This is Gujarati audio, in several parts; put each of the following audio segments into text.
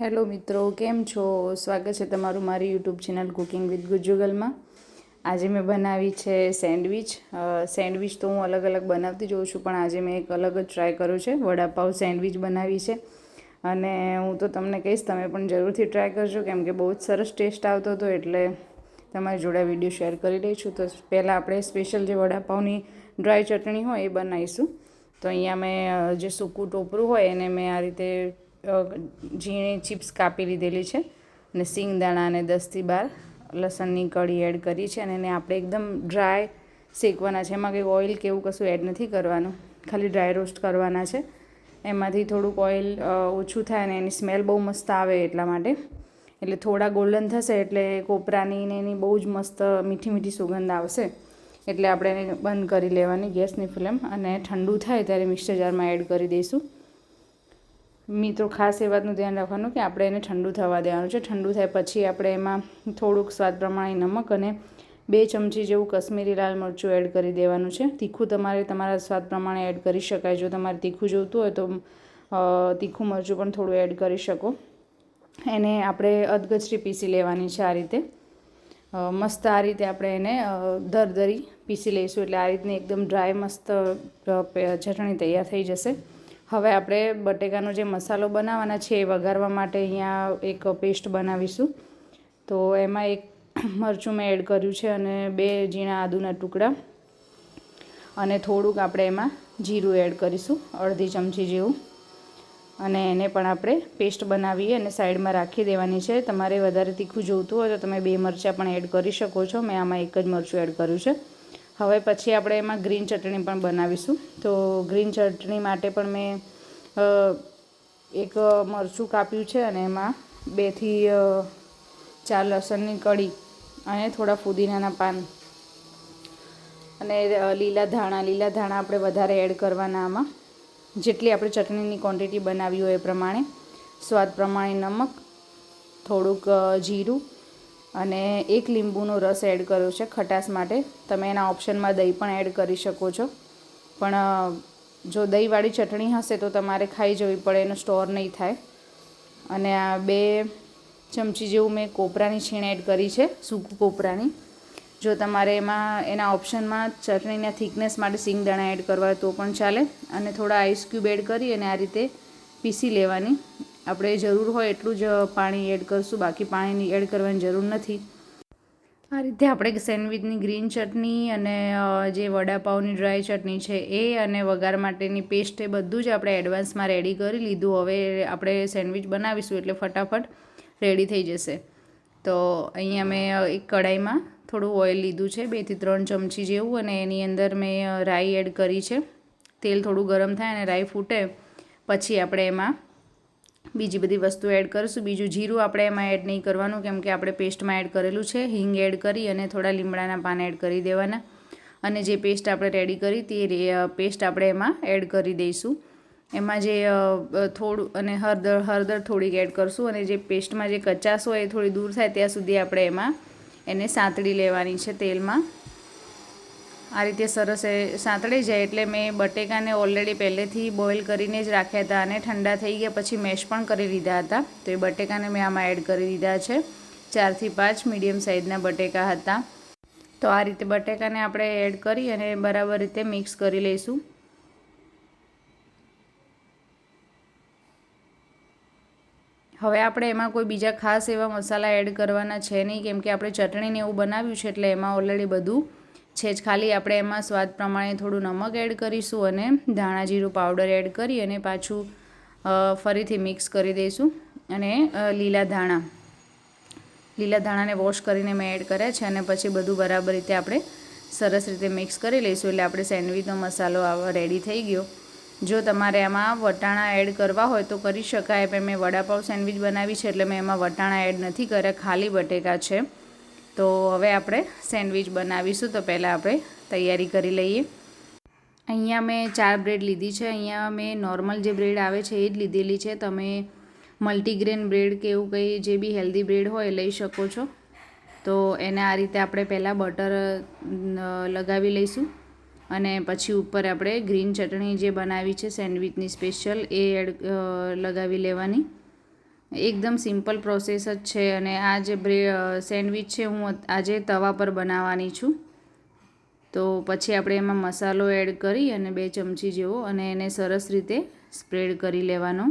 હેલો મિત્રો, કેમ છો? સ્વાગત છે તમારું મારી યુટ્યુબ ચેનલ કુકિંગ વિથ ગુજુગલમાં આજે મેં બનાવી છે સેન્ડવિચ. સેન્ડવિચ તો હું અલગ અલગ બનાવતી જોઉં છું, પણ આજે મેં એક અલગ જ ટ્રાય કર્યું છે. વડાપાઉં સેન્ડવિચ બનાવી છે. અને હું તો તમને કહીશ, તમે પણ જરૂરથી ટ્રાય કરજો, કેમ કે બહુ જ સરસ ટેસ્ટ આવતો હતો, એટલે તમારી જોડે વીડિયો શેર કરી રહી છું. તો પહેલાં આપણે સ્પેશિયલ જે વડાપાઉંની ડ્રાય ચટણી હોય એ બનાવીશું. તો અહીંયા મેં જે સૂકું ટોપરું હોય એને મેં આ રીતે ઝીણી ચિપ્સ કાપી લીધેલી છે અને સિંગદાણા અને દસથી બાર લસણની કળી એડ કરી છે અને એને આપણે એકદમ ડ્રાય શેકવાના છે. એમાં કંઈ ઓઇલ કે એવું કશું એડ નથી કરવાનું. ખાલી ડ્રાય રોસ્ટ કરવાના છે. એમાંથી થોડુંક ઓઇલ ઓછું થાય અને એની સ્મેલ બહુ મસ્ત આવે એટલા માટે. એટલે થોડા ગોલ્ડન થશે એટલે કોપરાની ને એની બહુ જ મસ્ત મીઠી મીઠી સુગંધ આવશે. એટલે આપણે એને બંધ કરી લેવાની ગેસની ફ્લેમ અને ઠંડુ થાય ત્યારે મિક્સર જારમાં એડ કરી દઈશું. મિત્રો, ખાસ એ વાતનું ધ્યાન રાખવાનું કે આપણે એને ઠંડુ થવા દેવાનું છે. ઠંડુ થાય પછી આપણે એમાં થોડુંક સ્વાદ પ્રમાણે નમક અને બે ચમચી જેવું કશ્મીરી લાલ મરચું એડ કરી દેવાનું છે. તીખું તમારે તમારા સ્વાદ પ્રમાણે એડ કરી શકાય. જો તમારે તીખું જોઈતું હોય તો તીખું મરચું પણ થોડું એડ કરી શકો. એને આપણે અધગચરી પીસી લેવાની છે આ રીતે. મસ્ત આ રીતે આપણે એને દરદરી પીસી લઈશું. એટલે આ રીતની એકદમ ડ્રાય મસ્ત ચટણી તૈયાર થઈ જશે. હવે આપણે બટેકાનો જે મસાલો બનાવવાના છે એ વઘારવા માટે અહીંયા એક પેસ્ટ બનાવીશું. તો એમાં એક મરચું મેં એડ કર્યું છે અને બે ઝીણા આદુના ટુકડા. અને થોડુંક આપણે એમાં જીરું એડ કરીશું, અડધી ચમચી જેવું. અને એને પણ આપણે પેસ્ટ બનાવીએ અને સાઈડમાં રાખી દેવાની છે. તમારે વધારે તીખું જોઈતું હોય તો તમે બે મરચાં પણ એડ કરી શકો છો. મેં આમાં એક જ મરચું એડ કર્યું છે. હવે પછી આપણે એમાં ગ્રીન ચટણી પણ બનાવીશું. તો ગ્રીન ચટણી માટે પણ મેં એક મરચું કાપ્યું છે અને એમાં બેથી ચાર લસણની કળી અને થોડા ફુદીનાના પાન અને લીલા ધાણા. લીલા ધાણા આપણે વધારે એડ કરવાના આમાં. જેટલી આપણે ચટણીની ક્વોન્ટિટી બનાવી હોય એ પ્રમાણે. સ્વાદ પ્રમાણે નમક, થોડુંક જીરું અને એક લીંબુનો રસ એડ કર્યો છે ખટાશ માટે. તમે એના ઓપ્શનમાં દહીં પણ એડ કરી શકો છો. પણ જો દહીંવાળી ચટણી હશે તો તમારે ખાઈ જવી પડે, એનો સ્ટોર નહીં થાય. અને આ બે ચમચી જેવું મેં કોપરાની છીણ એડ કરી છે, સૂકું કોપરાની. જો તમારે એમાં, એના ઓપ્શનમાં ચટણીના થિકનેસ માટે સિંગદાણા એડ કરવા તો પણ ચાલે. અને થોડા આઈસ ક્યુબ એડ કરી અને આ રીતે પીસી લેવાની. આપણે જરૂર હોય એટલું જ પાણી એડ કરશું, બાકી પાણીની એડ કરવાની જરૂર નથી. આ રીતે આપણે સેન્ડવિચની ગ્રીન ચટણી અને જે વડાપાઉની ડ્રાય ચટણી છે એ અને વઘાર માટેની પેસ્ટ એ બધું જ આપણે એડવાન્સમાં રેડી કરી લીધું. હવે આપણે સેન્ડવિચ બનાવીશું એટલે ફટાફટ રેડી થઈ જશે. તો અહીંયા મેં એક કડાઈમાં થોડું ઓઇલ લીધું છે, બેથી ત્રણ ચમચી જેવું અને એની અંદર મેં રાઈ એડ કરી છે. તેલ થોડું ગરમ થાય અને રાઈ ફૂટે, પછી આપણે એમાં બીજી બધી વસ્તુ એડ કરીશું. બીજું જીરું આપણે એમાં એડ નહીં કરવાનું, કેમ કે આપણે પેસ્ટમાં એડ કરેલું છે. હિંગ એડ કરી અને થોડા લીમડાના પાન એડ કરી દેવાના. અને જે પેસ્ટ આપણે રેડી કરી તે પેસ્ટ આપણે એમાં એડ કરી દઈશું. એમાં જે થોડું અને હળદર હળદર થોડીક એડ કરશું અને જે પેસ્ટમાં જે કચાશ હોય એ થોડી દૂર થાય ત્યાં સુધી આપણે એમાં એને સાંતળી લેવાની છે તેલમાં. આ રીતે સરસ સાંતળી જાય એટલે મેં બટેકાને ઓલરેડી પહેલેથી બોઇલ કરીને જ રાખ્યા હતા અને ઠંડા થઈ ગયા પછી મેશ પણ કરી લીધા હતા. તો એ બટેકાને મેં આમાં એડ કરી દીધા છે. ચારથી પાંચ મીડિયમ સાઇઝના બટેકા હતા. તો આ રીતે બટેકાને આપણે એડ કરી અને બરાબર રીતે મિક્સ કરી લઈશું. હવે આપણે એમાં કોઈ બીજા ખાસ એવા મસાલા એડ કરવાના છે નહીં, કેમ કે આપણે ચટણીને એવું બનાવ્યું છે એટલે એમાં ઓલરેડી બધું છે જ. ખાલી આપણે એમાં સ્વાદ પ્રમાણે થોડું નમક એડ કરીશું અને ધાણા જીરું પાવડર એડ કરી અને પાછું ફરીથી મિક્સ કરી દઈશું અને લીલા ધાણા. લીલા ધાણાને વોશ કરીને મેં એડ કર્યા છે અને પછી બધું બરાબર રીતે આપણે સરસ રીતે મિક્સ કરી લઈશું એટલે આપણે સેન્ડવિચનો મસાલો આવા રેડી થઈ ગયો. જો તમારે એમાં વટાણા એડ કરવા હોય તો કરી શકાય. પણ મેં વડાપાઉં સેન્ડવિચ બનાવી છે એટલે મેં એમાં વટાણા એડ નથી કર્યા. ખાલી બટેકા છે. તો હવે આપણે સેન્ડવિચ બનાવીશું તો પહેલાં આપણે તૈયારી કરી લઈએ. અહીંયા મેં ચાર બ્રેડ લીધી છે. અહીંયા મેં નોર્મલ જે બ્રેડ આવે છે એ જ લીધેલી છે. તમે મલ્ટીગ્રેન બ્રેડ કે એવું કંઈ જે બી હેલ્ધી બ્રેડ હોય લઈ શકો છો. તો એને આ રીતે આપણે પહેલાં બટર લગાવી લઈશું અને પછી ઉપર આપણે ગ્રીન ચટણી જે બનાવી છે સેન્ડવિચની સ્પેશિયલ એ એડ લગાવી લેવાની. એકદમ સિમ્પલ પ્રોસેસ જ છે અને આ જે બ્રે સેન્ડવિચ છે હું આજે તવા પર બનાવવાની છું. તો પછી આપણે એમાં મસાલો એડ કરી અને બે ચમચી જેવો અને એને સરસ રીતે સ્પ્રેડ કરી લેવાનો.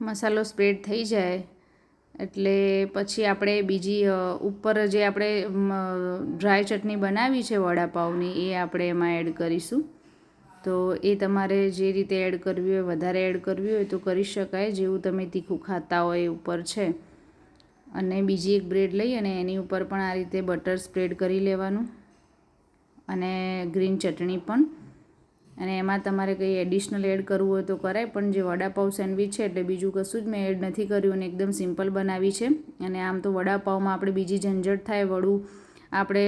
મસાલો સ્પ્રેડ થઈ જાય એટલે પછી આપણે બીજી ઉપર જે આપણે ડ્રાય ચટણી બનાવી છે વડાપાઉની એ આપણે એમાં એડ કરીશું. તો એ તમારે જે રીતે એડ કરવી હોય, વધારે એડ કરવી હોય, તો કરી શકાય. જેવું તમે તીખું ખાતા હોય એ ઉપર છે. અને બીજી એક બ્રેડ લઈ અને એની ઉપર પણ આ રીતે બટર સ્પ્રેડ કરી લેવાનું. અને ગ્રીન ચટણી પણ. અને એમાં તમારે કંઈ એડિશનલ એડ કરવું હોય તો કરાય, પણ જે વડાપાવ સેન્ડવિચ છે, એટલે બીજું કશું જ મેં એડ નથી કર્યું અને એકદમ સિમ્પલ બનાવી છે. અને આમ તો વડાપાવમાં આપણે બીજી ઝંઝટ થાય, વડું આપણે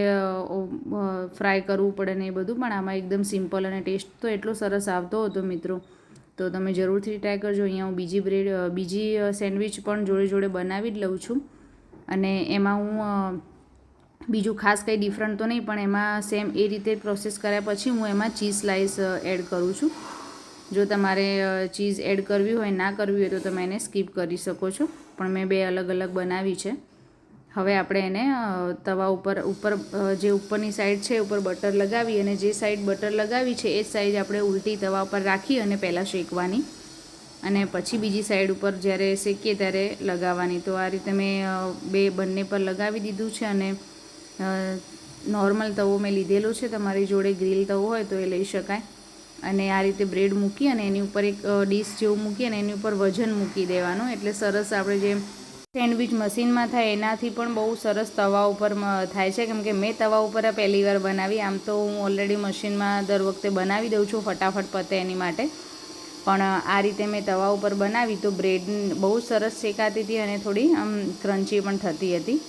ફ્રાય કરવું પડે ને એ બધું, પણ આમાં એકદમ સિમ્પલ અને ટેસ્ટ તો એટલો સરસ આવતો હતો મિત્રો. તો તમે જરૂરથી ટ્રાય કરજો. અહીંયા હું બીજી બ્રેડ બીજી સેન્ડવિચ પણ જોડે જોડે બનાવી જ લઉં છું. અને એમાં હું બીજું ખાસ કંઈ ડિફરન્ટ તો નહીં, પણ એમાં સેમ એ રીતે પ્રોસેસ કર્યા પછી હું એમાં ચીઝ સ્લાઈસ એડ કરું છું. જો તમારે ચીઝ એડ કરવી હોય, ના કરવી હોય તો તમે એને સ્કીપ કરી શકો છો. પણ મેં બે અલગ અલગ બનાવી છે. હવે આપણે એને તવા ઉપર ઉપર જે ઉપરની સાઈડ છે, ઉપર બટર લગાવી અને જે સાઈડ બટર લગાવી છે, એ જ સાઈડ આપણે ઉલટી તવા ઉપર રાખી અને પહેલાં શેકવાની. અને પછી બીજી સાઈડ ઉપર જ્યારે શેકીએ ત્યારે લગાવવાની. તો આ રીતે મેં બે બંને પર લગાવી દીધું છે અને નોર્મલ તવો મેં લીધેલો છે. તમારી જોડે ગ્રીલ તવો હોય તો એ લઈ શકાય. અને આ રીતે બ્રેડ મૂકી અને એની ઉપર એક ડીશ જેવું મૂકી અને એની ઉપર વજન મૂકી દેવાનું. એટલે સરસ આપણે જે સેન્ડવિચ મશીનમાં થાય એનાથી પણ બહુ સરસ તવા ઉપર થાય છે. કેમ કે મેં તવા ઉપર પહેલી વાર બનાવી. આમ તો હું ઓલરેડી મશીનમાં દર વખતે બનાવી દઉં છું ફટાફટ પતે એની માટે. પણ આ રીતે મેં તવા ઉપર બનાવી તો બ્રેડ બહુ સરસ શેકાતી હતી અને થોડી, આમ ક્રન્ચી પણ થતી હતી.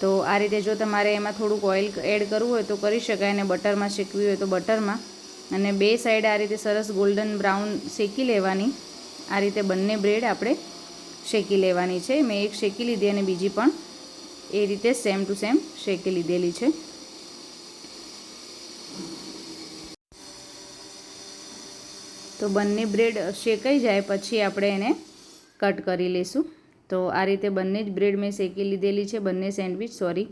તો આ રીતે જો તમારે એમાં થોડુંક ઓઇલ એડ કરવું હોય તો કરી શકાય અને બટરમાં શેકવી હોય તો બટરમાં. અને બે સાઈડ આ રીતે સરસ ગોલ્ડન બ્રાઉન શેકી લેવાની. આ રીતે બંને બ્રેડ આપણે શેકી લેવાની છે. મેં એક શેકી લીધી અને બીજી પણ એ રીતે સેમ ટુ સેમ શેકી લીધેલી છે. તો બંને બ્રેડ શેકાઈ જાય પછી આપણે એને કટ કરી લઈશું તો આ રીતે બંને જ બ્રેડ મેં શેકી લીધેલી છે, બંને સેન્ડવિચ, સોરી.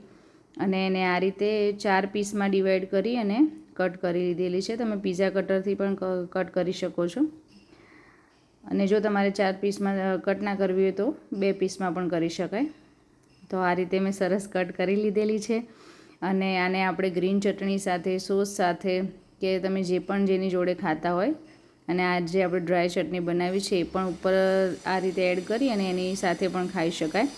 અને એને આ રીતે ચાર પીસમાં ડિવાઈડ કરી અને કટ કરી લીધેલી છે. તમે પીઝા કટરથી પણ કટ કરી શકો છો. અને જો તમારે ચાર પીસમાં કટ ના કરવી હોય તો બે પીસમાં પણ કરી શકાય. તો આ રીતે મેં સરસ કટ કરી લીધેલી છે. અને આને આપણે ગ્રીન ચટણી સાથે, સોસ સાથે કે તમે જે પણ જેની જોડે ખાતા હોય અને આ જે આપણે ડ્રાય ચટણી બનાવી છે એ પણ ઉપર આ રીતે એડ કરી અને એની સાથે પણ ખાઈ શકાય.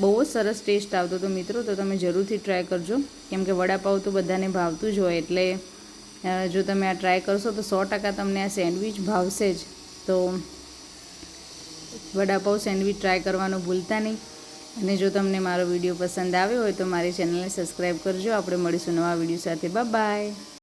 બહુ જ સરસ ટેસ્ટ આવતો તો મિત્રો, તો તમે જરૂરથી ટ્રાય કરજો. કેમ કે વડાપાવ તો બધાને ભાવતું જ હોય એટલે જો તમે આ ટ્રાય કરશો તો સો ટકા તમને આ સેન્ડવિચ ભાવશે જ. તો વડાપાવ સેન્ડવિચ ટ્રાય કરવાનું ભૂલતા નહીં. અને જો તમને મારો વીડિયો પસંદ આવ્યો હોય તો મારી ચેનલને સબસ્ક્રાઈબ કરજો. આપણે મળીશું નવા વીડિયો સાથે. બાય.